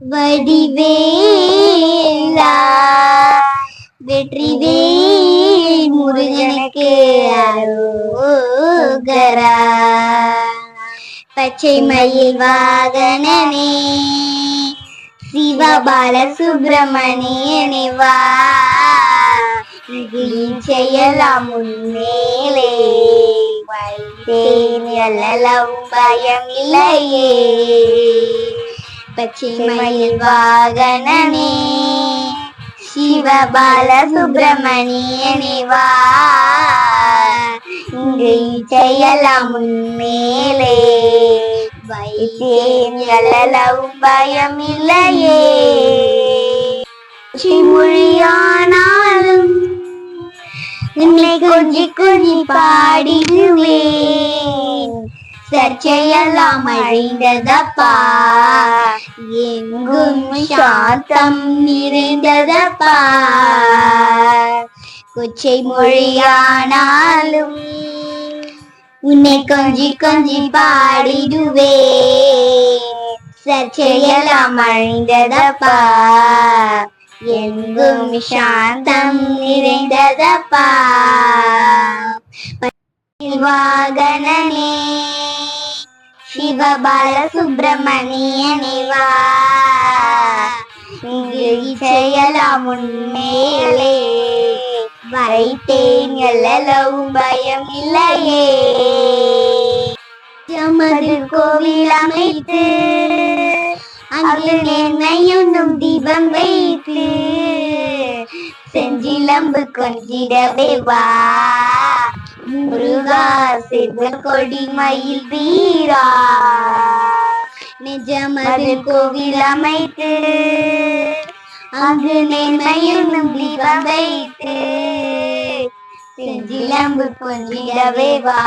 வடிவேலா. வெற்றிவேல் முருகனுக்கு அருகரா. பச்சை மயில் வாகனனே சிவபால சுப்பிரமணியனே வா செய்யலாம் முன்னேலே வைத்தேன் எல்லாம் பயம் இல்லையே. பச்சை மயில் வாகனனே சிவபால சுப்பிரமணியனே வா இங்கு செய்யலாம் முன்னேலே வைத்தேன் எல்லாம் பயம் இல்லையே மொழியானாலும் உன்னை கொஞ்சி கொஞ்சி பாடிடுவேன். சர்ச்சையெல்லாம் அழிந்ததப்பா. எங்கும் சாத்தம் நிறைந்ததப்பா கொச்சை மொழியானாலும் உன்னை கொஞ்சி கொஞ்சி பாடிடுவே சர்ச்சையெல்லாம் அழிந்ததப்பா எங்கும் சாந்தம் நிறைந்ததப்பா வாகனமே சிவபால சுப்பிரமணியனே வா இங்கு இசையலாம் உன்மேலே வைத்தேன் எல்லவும் பயம் இல்லையே. ஜமதில் கோவில் அமைத்து அங்கு நெண்ணையுண்ணும் தீபம் வைத்து செஞ்சிலம்பு கொஞ்சிடவே வா. முருகா சிவன் கொடி மயில் வீரா நிஜமது கோவில் அமைத்து அங்கு நெண்மையுண்ணும் தீபம் வைத்து செஞ்சிலம்பு கொஞ்சிடவே வா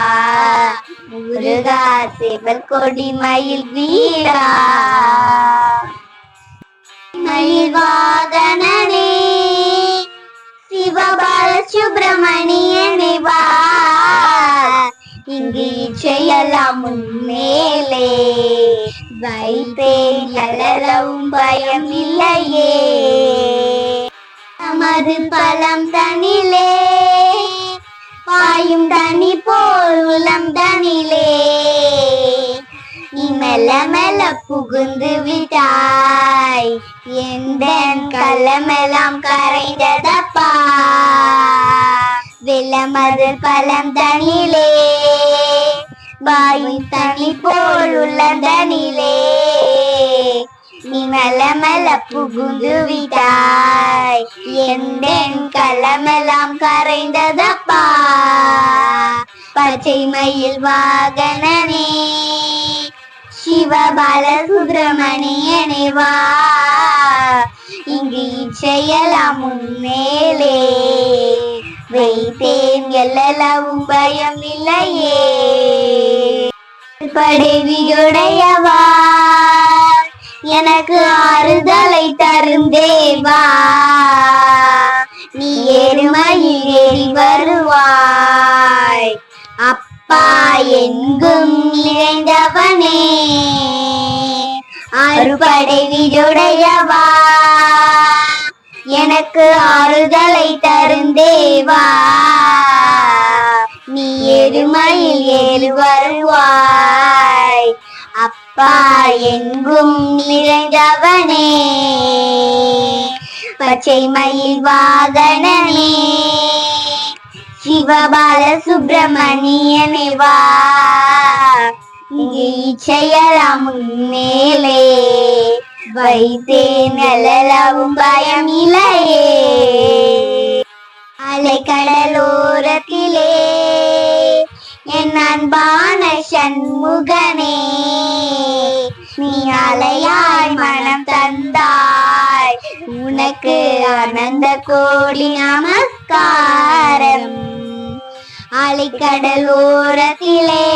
முருகா சிவல் கொடி மயில் வீரா. மயில் வாகனனே சிவபால சுப்பிரமணி இங்கு செய்யலாம் மேலே. வைத்தேன் எழலவும் பயம் இல்லையே. நமது பழம் தனிலே. பாயும் தனி போல் உளம் தனிலே. நீ மெல்ல மெல்ல புகுந்து விட்டாய். எந்த கலமெல்லாம் கரைந்ததப்பா. வெள்ளமது பழம் தனிலே. பாயும் தனி போல் உள்ள நீ மெல்ல புகுந்து விட்டாய் எந்த களமெல்லாம் கரைந்ததப்பா. பச்சை மயில் வாகனனே. சிவபால சுப்பிரமணியனே வா இங்கு இச்சையலாம் முன்னேலே வைத்தேன் எல்லவும் பயம் இல்லையே படைவியுடையவா? எனக்கு ஆறுதலை தரும் தேவா. நீ எருமையில் ஏறி வருவாய். அப்பா எங்கும் நிறைந்தவனே. அறுபடை விடுடையவா எனக்கு ஆறுதலை தரும் தேவா. நீ எருமையில் ஏறு வருவாய். பாயெங்கும் நிறைந்தவனே. பச்சை மயில் வாகனமே சிவபால சுப்பிரமணியனே வா. இங்கு இச்சையலாம் முன்னேலே. வைத்தேன் எழலவும் பயம் இல்லையே அலை கடலோரத்திலே அன்பான சண்முகமே நீ அலையாய் மனம் தந்தாய். உனக்கு ஆனந்த கோடி நமஸ்காரம். அலைக்கடல் ஓரத்திலே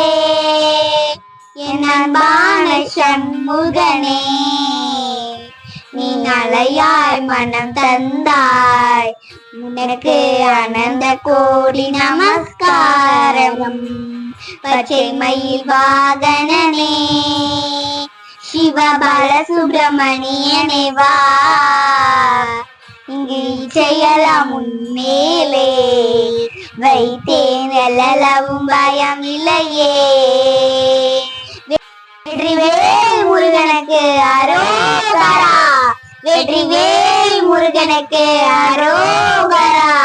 என் அன்பான சண்முகனே நீ அலையாய் மனம் தந்தாய். உனக்கு அனந்த கோடி நமஸ்காரம். பச்சை மயில் வாகனனே. சிவபால சுப்பிரமணியனே வா. இங்கு செய்யலாம் உன்மேலே வைத்தேன் எல்லளவும் பயம் இல்லையே வெற்றி வேல் முருகனுக்கு அரோகரா. வெற்றி வேல் முருகனுக்கு அரோகரா.